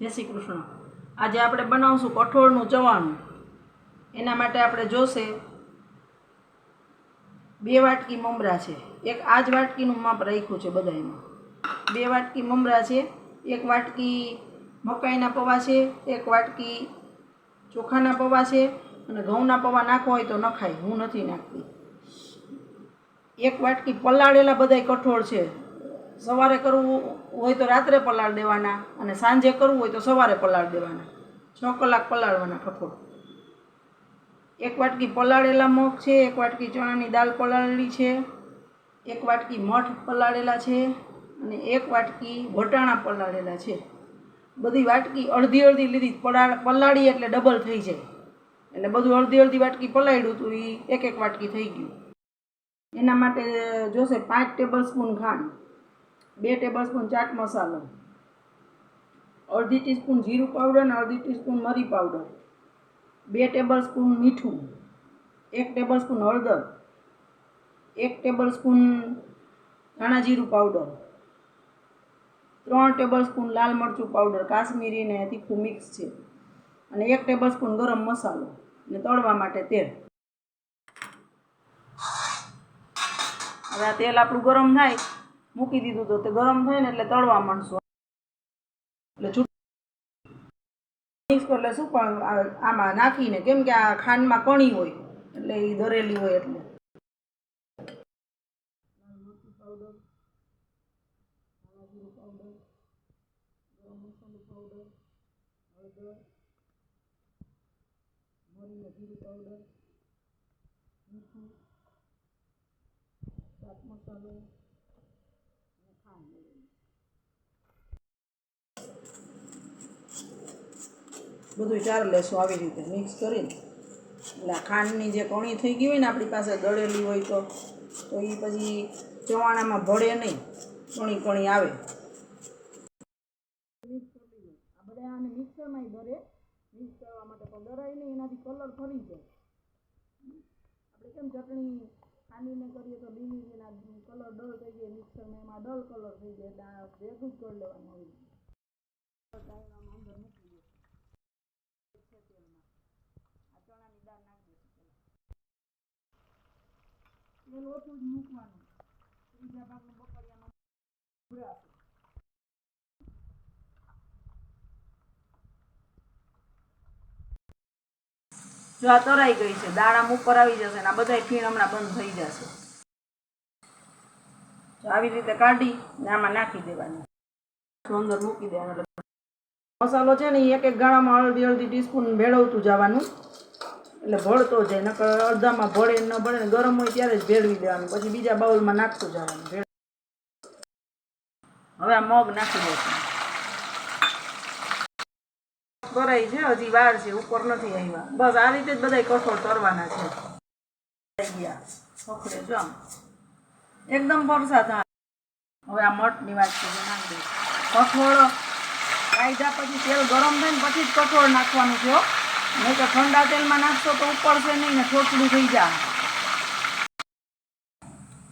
જય શ્રી કૃષ્ણ. આજે આપણે બનાવશું કઠોળનું ચવાણું. એના માટે આપણે જોશે બે વાટકી મમરા છે. એક આ જ વાટકીનું માપ રાખ્યું છે બધાયમાં. બે વાટકી મમરા છે, એક વાટકી મકાઈના પૌવા છે, એક વાટકી ચોખાના પૌવા છે અને ઘઉંના પૌવા નાખવા હોય તો નખાય. હું નથી નાખતી. એક વાટકી પલાળેલા બધાય કઠોળ છે. સવારે કરવું હોય તો રાત્રે પલાળ દેવાના અને સાંજે કરવું હોય તો સવારે પલાળ દેવાના. છ કલાક પલાળવાના કઠોળ એક વાટકી પલાળેલા મગ છે, એક વાટકી ચણાની દાળ પલાળેલી છે, એક વાટકી મઠ પલાળેલા છે અને એક વાટકી વટાણા પલાળેલા છે. બધી વાટકી અડધી અડધી લીધી પલાળ પલાળી એટલે ડબલ થઈ જાય. એટલે બધું અડધી અડધી વાટકી પલાળ્યું હતું એ એક એક વાટકી થઈ ગયું. એના માટે જોશે પાંચ ટેબલ સ્પૂન ખાંડ. બે ટેબલ સ્પૂન ચાટ મસાલો, અડધી ટીસ્પૂન જીરું પાવડર અને અડધી ટીસ્પૂન મરી પાવડર બે ટેબલ સ્પૂન મીઠું, એક ટેબલ સ્પૂન હળદર, એક ટેબલ સ્પૂન ધાણા જીરું પાવડર ત્રણ ટેબલ સ્પૂન લાલ મરચું પાવડર કાશ્મીરી ને તીખું મિક્સ છે. અને એક ટેબલ સ્પૂન ગરમ મસાલો અને તળવા માટે તેલ. હવે આ તેલ આપણું ગરમ થાય. મૂકી દીધું તો તે ગરમ થાય ને એટલે તળવા માંડશું. એટલે છૂટ મિક્સ એટલે શું પણ આમાં નાખીને, કેમ કે આ ખાંડમાં કણી હોય, એટલે એ દરેલી હોય એટલે. ચાટ મસાલો અને ખાંડ બધું ચાર લેશું આવી રીતે, મિક્સ કરીને. એટલે ખાંડની જે કણી થઈ ગઈ હોય ને આપણી પાસે દળેલી હોય તો તો એ પછી ચવાણામાં ભળે નહીં, કણી કણી આવે. આપણે આને મિક્સરમાં દરે મિક્સ કરવા માટે પણ દરાય નહીં, એનાથી કલર ફરી જાય. આપણે કેમ ચટણી ખાંડીને કરીએ તો લીલી એના કલર ડલ થઈ જાય મિક્સરમાં એમાં ડલ કલર થઈ જાય, એટલે આ ભેગું જ કરી લેવાનું હોય. મૂકી દે તેલમાં આ ચણાની દાળ નાખી તેલ ઓછું જ મૂકવાનું. ત્રીજા ભાગનું બપોરિયામાં જો આ તરાઈ ગઈ છે. આમ ઉપર આવી જશે અને આ બધાય ફીણ હમણાં બંધ થઈ જશે. આવી રીતે કાઢી ને આમાં નાખી દેવાની. અંદર મૂકી દેવાનું. મસાલો છે ને એક એક ગાળામાં અડધી અડધી ટીસ્પૂન ભેળવતું જવાનું. એટલે ભળતો જાય, નકર અડધામાં ભળે ન ભળે ને ગરમ હોય ત્યારે જ ભેળવી દેવાનું. પછી બીજા બાઉલમાં નાખતું જવાનું હવે આ મગ નાખી દઈશું ભરાઈ છે, હજી વાર છે, ઉપર નથી આવ્યા. બસ આ રીતે જ બધા કઠોળ તરવાના છે. એકદમ થાય હવે આ મઠની વાત છે કઠોળ કાયદા પછી તેલ ગરમ થઈને પછી જ કઠોળ નાખવાનું છે. નહીં તો ઠંડા તેલમાં નાખશો તો ઉપડશે નહીં ને થોડું થઈ જાય.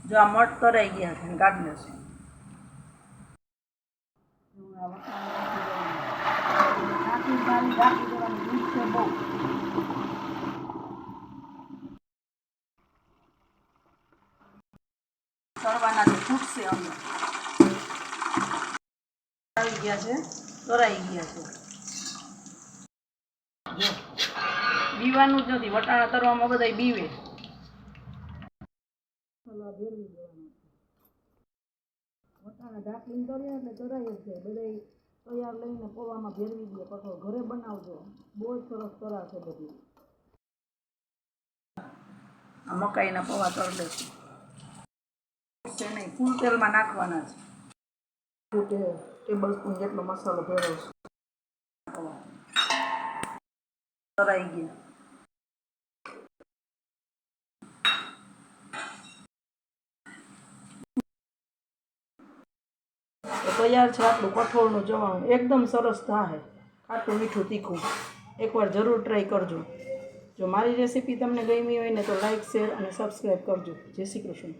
જો આ મઠ તરાઈ ગયા છે દૂધ છે. આવી ગયા છે, તરાઈ ગયા બીવાનું જ નથી, વટાણા તરવામાં બધા બીવે. વટાણા ઢાંકીને તરીએ એટલે તરાઈ છે બધા તૈયાર લઈને પૌવામાં ભેરવી દે કઠોળ ઘરે બનાવજો. બહુ જ સરસ તરાશે બધી. મકાઈના પૌવા તળ લેશું છે નહીં ફૂલ તેલમાં નાખવાના છે. ટેબલ સ્પૂન જેટલો મસાલો ભેળવશું. તરાઈ ગયા. તૈયાર છે આપણું કઠોળનું જવાનું એકદમ સરસ થાય ખાટું મીઠું તીખું. એકવાર જરૂર ટ્રાય કરજો. જો મારી રેસીપી તમને ગમી હોય ને તો લાઇક શેર અને સબસ્ક્રાઈબ કરજો. જય શ્રી કૃષ્ણ.